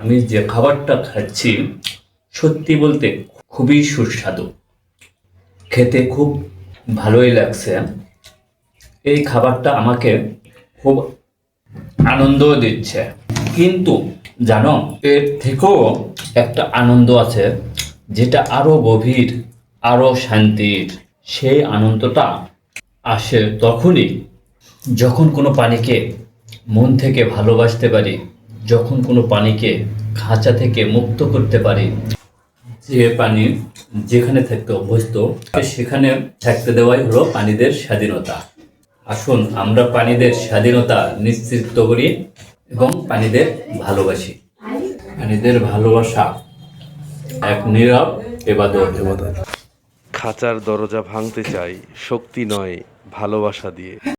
আমি যে খাবারটা খাচ্ছি, সত্যি বলতে খুবই সুস্বাদু। খেতে খুব ভালোই লাগছে। এই খাবারটা আমাকে খুব আনন্দ দিচ্ছে। কিন্তু জানো, এর থেকেও একটা আনন্দ আছে, যেটা আরও গভীর আরও শান্তির। সেই আনন্দটা আসে তখনই যখন কোনো পানিকে মন থেকে ভালোবাসতে পারি, যখন কোনো পানিকে খাঁচা থেকে মুক্ত করতে পারি, যে পানি যেখানে থাকতে অভ্যস্ত, সেখানে থাকতে দেওয়াই হলো পানিদের স্বাধীনতা। আসুন আমরা পানিদের স্বাধীনতা নিশ্চিত করি এবং পানিদের ভালোবাসি। পানিদের ভালোবাসা এক নীরব এবাদত। খাঁচার দরজা ভাঙতে চাই, শক্তি নয় ভালোবাসা দিয়ে।